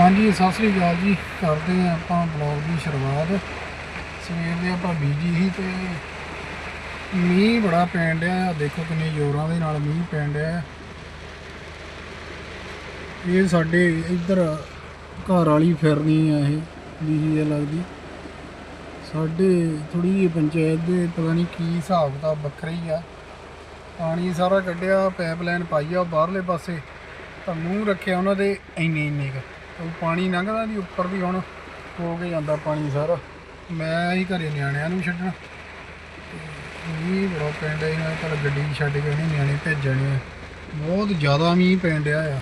ਹਾਂਜੀ, ਸਤਿ ਸ੍ਰੀ ਅਕਾਲ ਜੀ। ਕਰਦੇ ਹਾਂ ਆਪਾਂ ਬਲੌਗ ਦੀ ਸ਼ੁਰੂਆਤ। ਸਵੇਰ ਦੇ ਆਪਾਂ ਬੀਜੀ ਸੀ ਤੇ ਮੀਂਹ ਬੜਾ ਪੈਣ ਡਿਆ। ਦੇਖੋ ਕਿੰਨੇ ਜ਼ੋਰਾਂ ਦੇ ਨਾਲ ਮੀਂਹ ਪੈਣ ਡਿਆ। ਇਹ ਸਾਡੇ ਇੱਧਰ ਘਰ ਵਾਲੀ ਫਿਰਨੀ ਆ ਇਹ ਬੀਜੀ ਆ ਲੱਗਦੀ। ਸਾਡੇ ਥੋੜੀ ਜਿਹੀ ਪੰਚਾਇਤ ਦੇ ਪਤਾ ਨਹੀਂ ਕੀ ਹਿਸਾਬ ਕਿਤਾਬ ਵੱਖਰਾ ਹੀ ਆ। ਪਾਣੀ ਸਾਰਾ ਕੱਢਿਆ ਪਾਈਪਲਾਈਨ ਪਾਈ ਆ ਬਾਹਰਲੇ ਪਾਸੇ। ਤਾਂ ਮੂੰਹ ਰੱਖਿਆ ਉਹਨਾਂ ਦੇ ਇੰਨੇ ਇੰਨੇ ਕੁ। ਉਹ ਪਾਣੀ ਲੰਘਦਾ ਦੀ ਉੱਪਰ ਦੀ ਹੁਣ ਹੋ ਕੇ ਜਾਂਦਾ ਪਾਣੀ ਸਾਰਾ। ਮੈਂ ਹੀ ਘਰੇ ਨਿਆਣਿਆਂ ਨੂੰ ਛੱਡਣਾ। ਮੀਂਹ ਬੜਾ ਪੈਂਦਾ ਇਹਨਾਂ ਕੱਲ ਗੱਡੀ ਛੱਡ ਕੇ ਉਹਨੇ ਨਿਆਣੇ ਭੇਜਣੇ ਆ। ਬਹੁਤ ਜ਼ਿਆਦਾ ਮੀਂਹ ਪੈਣ ਡਿਆ ਆ।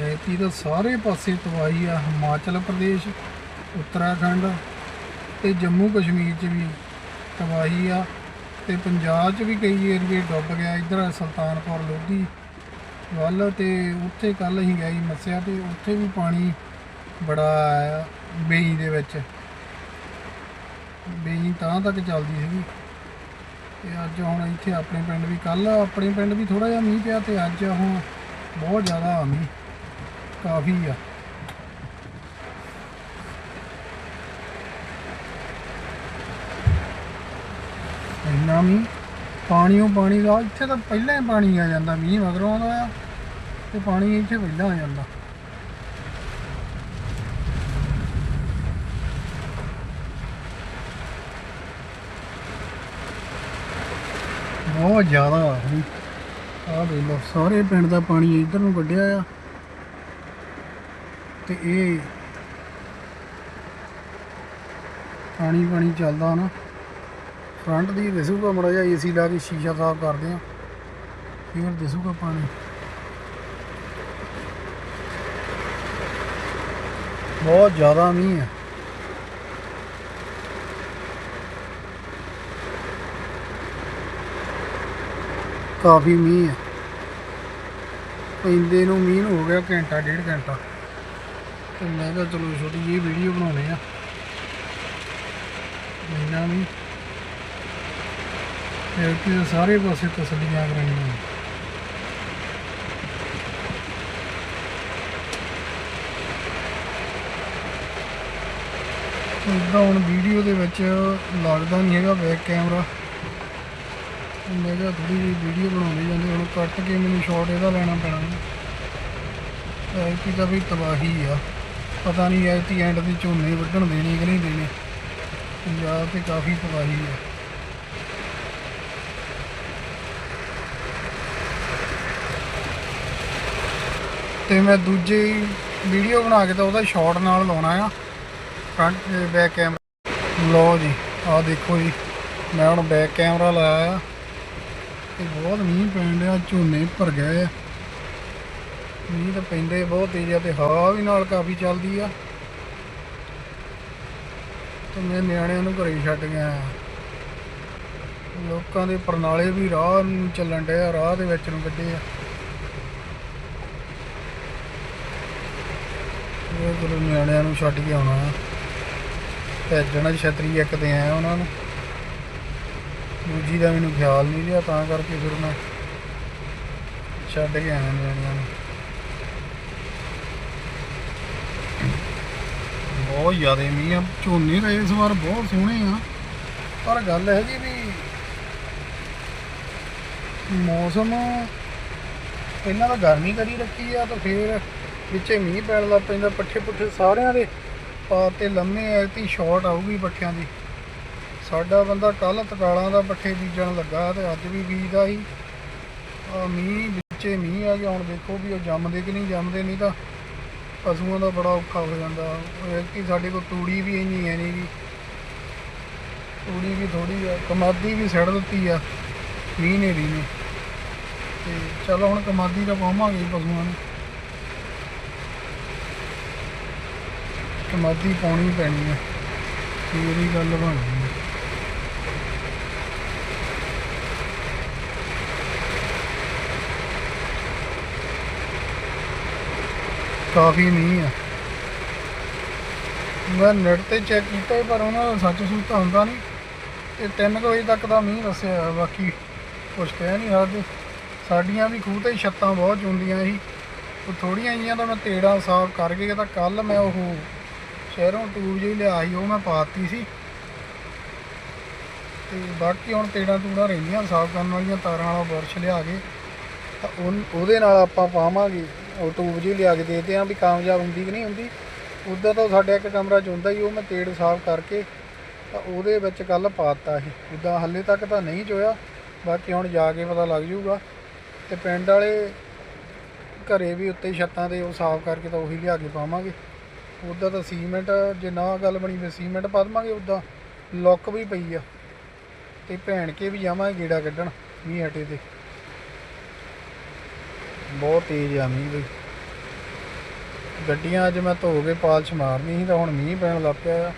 ਐਤੀ ਤਾਂ ਸਾਰੇ ਪਾਸੇ ਤਬਾਹੀ ਆ, ਹਿਮਾਚਲ ਪ੍ਰਦੇਸ਼, ਉੱਤਰਾਖੰਡ ਤੇ ਜੰਮੂ ਕਸ਼ਮੀਰ 'ਚ ਵੀ ਤਬਾਹੀ ਆ। ਤੇ ਪੰਜਾਬ 'ਚ ਵੀ ਕਈ ਏਰੀਏ ਡੁੱਬ ਗਿਆ। ਇੱਧਰ ਸੁਲਤਾਨਪੁਰ ਲੋਧੀ ਵੱਲ ਤੇ ਉੱਥੇ ਕੱਲ ਅਸੀਂ ਗਏ ਮੱਸਿਆ ਤੇ ਉੱਥੇ ਵੀ ਪਾਣੀ ਬੜਾ ਆਇਆ ਬੇਈ ਦੇ ਵਿੱਚ। ਬੇਈ ਤਾਂ ਤੱਕ ਚੱਲਦੀ ਸੀਗੀ। ਤੇ ਅੱਜ ਹੁਣ ਇੱਥੇ ਆਪਣੇ ਪਿੰਡ ਵੀ ਕੱਲ ਆਪਣੇ ਪਿੰਡ ਵੀ ਥੋੜਾ ਜਿਹਾ ਮੀਂਹ ਪਿਆ ਤੇ ਅੱਜ ਹੁਣ ਬਹੁਤ ਜ਼ਿਆਦਾ ਆ ਮੀਂਹ, ਕਾਫੀ ਆ। ਇੰਨਾ ਮੀਂਹ। ਪਾਣੀਓ ਪਾਣੀ ਦਾ, ਇੱਥੇ ਤਾਂ ਪਹਿਲਾਂ ਹੀ ਪਾਣੀ ਆ ਜਾਂਦਾ, ਮੀਂਹ ਮਗਰੋਂ ਆਉਂਦਾ ਆ, ਤੇ ਪਾਣੀ ਇੱਥੇ ਪਹਿਲਾਂ ਆ ਜਾਂਦਾ। ਬਹੁਤ ਜ਼ਿਆਦਾ ਆ ਆਹ ਦੇਖ ਲਓ, ਸਾਰੇ ਪਿੰਡ ਦਾ ਪਾਣੀ ਇੱਧਰ ਨੂੰ ਕੱਢਿਆ ਆ। ਤੇ ਇਹ ਪਾਣੀ ਪਾਣੀ ਚੱਲਦਾ ਨਾ। ਫਰੰਟ ਦੀ ਦਿਸੂਗਾ ਮੜਾ ਜਿਹਾ ਏਸੀ ਲਾ ਕੇ ਸ਼ੀਸ਼ਾ ਸਾਫ਼ ਕਰਦੇ ਆ। ਫਿਰ ਦਿਸੂਗਾ ਪਾਣੀ। ਬਹੁਤ ਜ਼ਿਆਦਾ ਮੀਂਹ ਹੈ ਕਾਫੀ ਮੀਂਹ ਹੈ ਪੈਂਦੇ ਨੂੰ ਮੀਂਹ ਨੂੰ ਹੋ ਗਿਆ ਘੰਟਾ, ਡੇਢ ਘੰਟਾ। ਤੇ ਮੈਂ ਕਿਹਾ ਚਲੋ ਛੋਟੀ ਜਿਹੀ ਵੀਡੀਓ ਬਣਾਉਣੇ ਆ। ਇੰਨਾ ਵੀ ਇਹ ਕਿ ਸਾਰੇ ਪਾਸੇ ਤਸੱਲੀਆਂ ਕਰਾਈਆਂ ਇਦਾਂ ਹੁਣ ਵੀਡੀਓ ਦੇ ਵਿੱਚ ਲੱਗਦਾ ਨਹੀਂ ਹੈਗਾ ਬੈਕ ਕੈਮਰਾ ਮੈਂ ਕਿਹਾ ਥੋੜੀ ਜਿਹੀ ਵੀਡੀਓ ਬਣਾਉਂਦੇ ਜਾਂਦੇ, ਹੁਣ ਕੱਟ ਕੇ ਮੈਨੂੰ ਸ਼ਾਟ ਇਹਦਾ ਲੈਣਾ ਪੈਣਾ ਐਤੀ ਦਾ ਵੀ ਤਬਾਹੀ ਆ। ਪਤਾ ਨਹੀਂ ਐਤੀ ਐਂਡ ਦੇ ਝੋਨੇ ਵੱਢਣ ਦੇਣੇ ਕਿ ਨਹੀਂ ਦੇਣੇ। ਪੰਜਾਬ ਤੇ ਕਾਫੀ ਤਬਾਹੀ ਆ। ਤੇ ਮੈਂ ਦੂਜੀ ਵੀਡੀਓ ਬਣਾ ਕੇ ਤਾਂ ਉਹਦਾ ਸ਼ਾਟ ਨਾਲ ਲਾਉਣਾ ਆ। ਫਰੰਟ ਤੇ ਬੈਕ ਕੈਮਰਾ ਲਓ ਜੀ, ਆਹ ਦੇਖੋ ਜੀ, ਮੈਂ ਹੁਣ ਬੈਕ ਕੈਮਰਾ ਲਾਇਆ ਆ। ਤੇ ਬਹੁਤ ਮੀਂਹ ਪੈਣ ਡਿਆ, ਝੋਨੇ ਭਰ ਗਏ ਆ। ਮੀਂਹ ਤਾਂ ਪੈਂਦੇ ਬਹੁਤ ਤੇਜ਼ ਆ ਤੇ ਹਵਾ ਵੀ ਨਾਲ ਕਾਫੀ ਚੱਲਦੀ ਆ। ਤੇ ਮੈਂ ਨਿਆਣਿਆਂ ਨੂੰ ਘਰੇ ਛੱਡ ਗਿਆ ਆ। ਲੋਕਾਂ ਦੇ ਪਰਨਾਲੇ ਵੀ ਰਾਹ ਨੂੰ ਚੱਲਣ ਡਿਆ ਰਾਹ ਦੇ ਵਿੱਚ ਨੂੰ ਕੱਢੇ ਆ। ਇਹ ਚਲੋ ਨਿਆਣਿਆਂ ਨੂੰ ਛੱਡ ਕੇ ਆਉਣਾ ਆ ਭੇਜਣਾ ਛਤਰੀ ਇੱਕ ਤੇ ਆਇਆ ਉਹਨਾਂ ਨੂੰ। ਦੂਜੀ ਦਾ ਮੈਨੂੰ ਖਿਆਲ ਨਹੀਂ ਰਿਹਾ, ਤਾਂ ਕਰਕੇ ਫਿਰ ਮੈਂ ਛੱਡ ਕੇ ਆਇਆ ਨਿਆਣਿਆਂ ਨੂੰ। ਬਹੁਤ ਜ਼ਿਆਦਾ ਮੀਂਹ ਆ, ਝੋਨੇ ਤਾਂ ਇਸ ਵਾਰ ਬਹੁਤ ਸੋਹਣੇ ਆ। ਪਰ ਗੱਲ ਹੈ ਜੀ ਵੀ ਮੌਸਮ ਪਹਿਲਾਂ ਤਾਂ ਗਰਮੀ ਕਰੀ ਰੱਖੀ ਆ ਤਾਂ ਫੇਰ ਵਿੱਚੇ ਮੀਂਹ ਪੈਣ ਲੱਗ ਪੈਂਦਾ ਪੱਠੇ ਪੁੱਠੇ ਸਾਰਿਆਂ ਦੇ ਪਾ ਤੇ ਲੰਮੇ ਐਤੀ ਸ਼ਾਰਟ ਆਊਗੀ ਪੱਠਿਆਂ ਦੀ। ਸਾਡਾ ਬੰਦਾ ਕੱਲ ਤਕਾਲਾਂ ਦਾ ਪੱਠੇ ਬੀਜਣ ਲੱਗਾ ਤੇ ਅੱਜ ਵੀ ਬੀਜਦਾ ਸੀ ਆ ਮੀਂਹ ਵਿੱਚੇ ਮੀਂਹ ਆ ਗਿਆ, ਹੁਣ ਦੇਖੋ ਵੀ ਉਹ ਜੰਮਦੇ ਕਿ ਨਹੀਂ ਜੰਮਦੇ, ਨਹੀਂ ਤਾਂ ਪਸ਼ੂਆਂ ਦਾ ਬੜਾ ਔਖਾ ਹੋ ਜਾਂਦਾ। ਕਿ ਸਾਡੇ ਕੋਲ ਤੂੜੀ ਵੀ ਇੰਨੀ ਹੈ ਨਹੀਂ ਵੀ। ਤੂੜੀ ਵੀ ਥੋੜੀ ਆ, ਕਮਾਦੀ ਵੀ ਸੜ ਦਿੱਤੀ ਆ, ਮੀਂਹ ਨੇ ਵੀ ਨੇ। ਤੇ ਚਲੋ ਹੁਣ ਕਮਾਦੀ ਦਾ ਪਾਵਾਂਗੇ ਪਸ਼ੂਆਂ ਨੂੰ। ਕਮਾਦੀ ਪਾਉਣੀ ਪੈਣੀ ਹੈ ਫੇਰ ਹੀ ਗੱਲ ਬਣਨੀ ਆ ਕਾਫੀ ਨਹੀਂ ਆ। ਮੈਂ ਨੈਟ ਤੇ ਚੈੱਕ ਕੀਤਾ ਪਰ ਉਹਨਾਂ ਦਾ ਸੱਚ ਸੁੱਚ ਤਾਂ ਹੁੰਦਾ ਨਹੀਂ। ਤੇ 3 ਵਜੇ ਤੱਕ ਦਾ ਮੀਂਹ ਦੱਸਿਆ ਹੋਇਆ, ਬਾਕੀ ਕੁਛ ਕਹਿ ਨਹੀਂ ਸਕਦੇ। ਸਾਡੀਆਂ ਵੀ ਖੂਹ ਤੇ ਛੱਤਾਂ ਬਹੁਤ ਚੁੰਦੀਆਂ ਸੀ। ਉਹ ਥੋੜੀਆਂ ਆਈਆਂ ਤਾਂ ਮੈਂ ਤੇੜਾ ਸਾਫ਼ ਕਰਕੇ ਤਾਂ ਕੱਲ ਮੈਂ ਉਹ ਸ਼ਹਿਰੋਂ ਟੂਬ ਜਿਹੀ ਲਿਆ ਸੀ ਉਹ ਮੈਂ ਪਾਤੀ ਸੀ। ਤੇ ਬਾਕੀ ਹੁਣ ਤੇੜਾ ਤੂੜਾ ਰਹਿੰਦੀਆਂ, ਸਾਫ਼ ਕਰਨ ਵਾਲੀਆਂ ਤਾਰਾਂ ਵਾਲਾ ਬੁਰਸ਼ ਲਿਆ ਕੇ, ਤਾਂ ਉਹਦੇ ਨਾਲ ਆਪਾਂ ਪਾਵਾਂਗੇ। ਉਹ ਟੂਬ ਜਿਹੀ ਲਿਆ ਕੇ ਦੇਖਦੇ ਆਂ ਵੀ ਕਾਮਯਾਬ ਹੁੰਦੀ ਕਿ ਨਹੀਂ ਹੁੰਦੀ। ਉੱਦਾਂ ਤਾਂ ਸਾਡੇ ਇੱਕ ਕਮਰਾ ਚ ਹੁੰਦਾ ਹੀ, ਉਹ ਮੈਂ ਤੇੜ ਸਾਫ਼ ਕਰਕੇ, ਤਾਂ ਉਹਦੇ ਵਿੱਚ ਕੱਲ ਪਾਤਾ ਸੀ। ਉੱਦਾਂ ਹੱਲੇ ਤੱਕ ਤਾਂ ਨਹੀਂ ਚੋਇਆ ਬਾਕੀ ਹੁਣ ਜਾ ਕੇ ਪਤਾ ਲੱਗ ਜਾਊਗਾ ਤੇ ਪਿੰਡ ਵਾਲੇ ਘਰੇ ਵੀ ਉੱਤੇ ਛੱਤਾਂ ਤੇ ਉਹ ਸਾਫ਼ ਕਰਕੇ ਤਾਂ ਉਹੀ ਲਿਆ ਕੇ ਪਾਵਾਂਗੇ। ਉੱਦਾਂ ਤਾਂ ਸੀਮੈਂਟ, ਜੇ ਨਾ ਗੱਲ ਬਣੀ ਫਿਰ ਸੀਮੈਂਟ ਪਾ ਦੇਵਾਂਗੇ ਉੱਦਾਂ ਲੁੱਕ ਵੀ ਪਈ ਆ। ਤੇ ਭੈਣ ਕੇ ਵੀ ਜਾਵਾਂਗੇ ਗੇੜਾ ਕੱਢਣ, ਮੀਂਹ ਹਟੇ ਤੇ। ਬਹੁਤ ਤੇਜ਼ ਆ ਮੀਂਹ ਬਈ ਗੱਡੀਆਂ ਅੱਜ ਮੈਂ ਧੋ ਕੇ ਪਾਲਸ਼ ਮਾਰਨੀ ਸੀ, ਤਾਂ ਹੁਣ ਮੀਂਹ ਪੈਣ ਲੱਗ ਪਿਆ ਆ।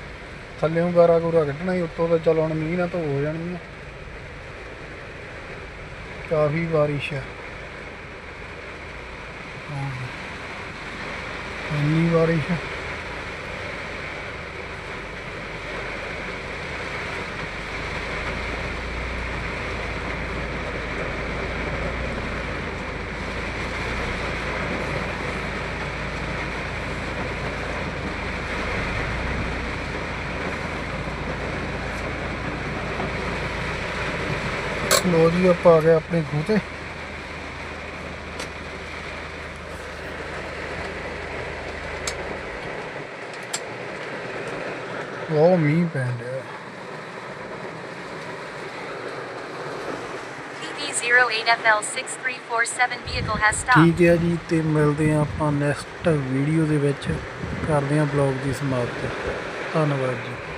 ਥੱਲੇੋਂ ਗਾਰਾ ਗੂਰਾ ਕੱਢਣਾ ਹੀ ਉੱਤੋਂ ਤਾਂ ਚਲ ਹੁਣ ਮੀਂਹ ਨਾਲ ਧੋ ਹੋ ਜਾਣੀ ਆ। ਕਾਫੀ ਬਾਰਿਸ਼ ਆ। ਇੰਨੀ ਬਾਰਿਸ਼ ਹੈ ਲੋ ਜੀ ਆਪਾਂ ਆ ਗਏ ਆਪਣੇ ਖੂਹ ਤੇ। ਉਹ ਮੀਂਹ ਪੈਣ ਡਿਆ। PV08FL6347 vehicle has stopped. ਠੀਕ ਹੈ ਜੀ ਤੇ ਮਿਲਦੇ ਆ ਆਪਾਂ ਨੈਕਸਟ ਵੀਡੀਓ ਦੇ ਵਿੱਚ। ਕਰਦੇ ਆ ਬਲੌਗ ਦੀ ਸਮਾਪਤੀ। ਧੰਨਵਾਦ ਜੀ।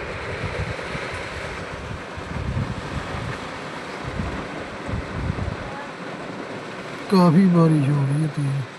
ਕਾਫੀ ਬਾਰਿਸ਼ ਹੋ ਰਹੀ ਹੈ ਤੇਜ਼।